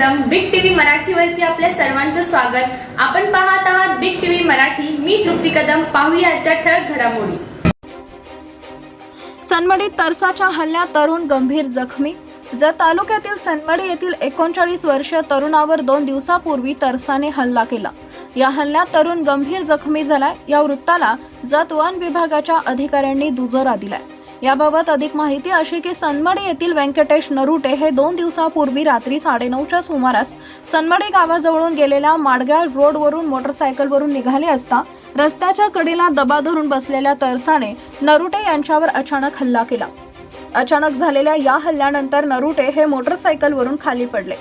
Kadam big TV मराठीवरती आपल्या सर्वांचं स्वागत. आपण पाहत आहात बिग टीव्ही मराठी. मी तृप्ती कदम. पाहूया आजच्या ठळक घडामोडी. सनमडीत तरसाच्या हल्ल्यात तरुण गंभीर जखमी. जत तालुक्यातील सनमडी येथील एकोणचाळीस वर्षीय तरुणावर दोन दिवसापूर्वी तरसाने हल्ला केला. या हल्ल्यात तरुण गंभीर जखमी झालाय. या वृत्ताला जत वन विभागाच्या अधिकाऱ्यांनी दुजोरा दिलाय. याबाबत अधिक माहिती अशी की सनमडी येथील व्यंकटेश नरुटे हे दोन दिवसापूर्वी रात्री साडेनऊच्या सुमारास सनमडी गावाजवळून गेलेल्या माडगाळ रोडवरून मोटरसायकलवरून निघाले असता रस्त्याच्या कडीला दबा धरून बसलेल्या तरसाने नरुटे यांच्यावर अचानक हल्ला केला. अचानक झालेल्या या हल्ल्यानंतर नरुटे हे मोटरसायकलवरून खाली पडले.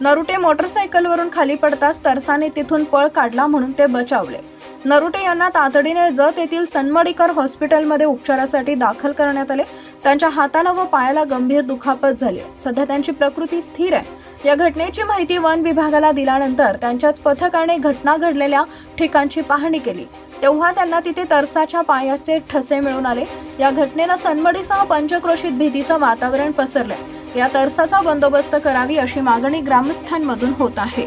नरुटे मोटरसायकलवरून खाली पडताच तरसाने तिथून पळ काढला म्हणून ते बचावले. नरुटे यांना तातडीने जत येथील सनमडीकर हॉस्पिटलमध्ये उपचारासाठी दाखल करण्यात आले. त्यांच्या हाताला व पायाला गंभीर दुखापत झाली. सध्या त्यांची प्रकृती स्थिर आहे. या घटनेची माहिती वन विभागाला दिल्यानंतर त्यांच्याच पथकाने घटना घडलेल्या ठिकाणची पाहणी केली. तेव्हा त्यांना तिथे तरसाच्या पायाचे ठसे मिळून आले. या घटनेनं सनमडीसह पंचक्रोशीत भीतीचं वातावरण पसरलंय. या तरसाचा बंदोबस्त करावी अशी मागणी ग्रामस्थांमधून होत आहे.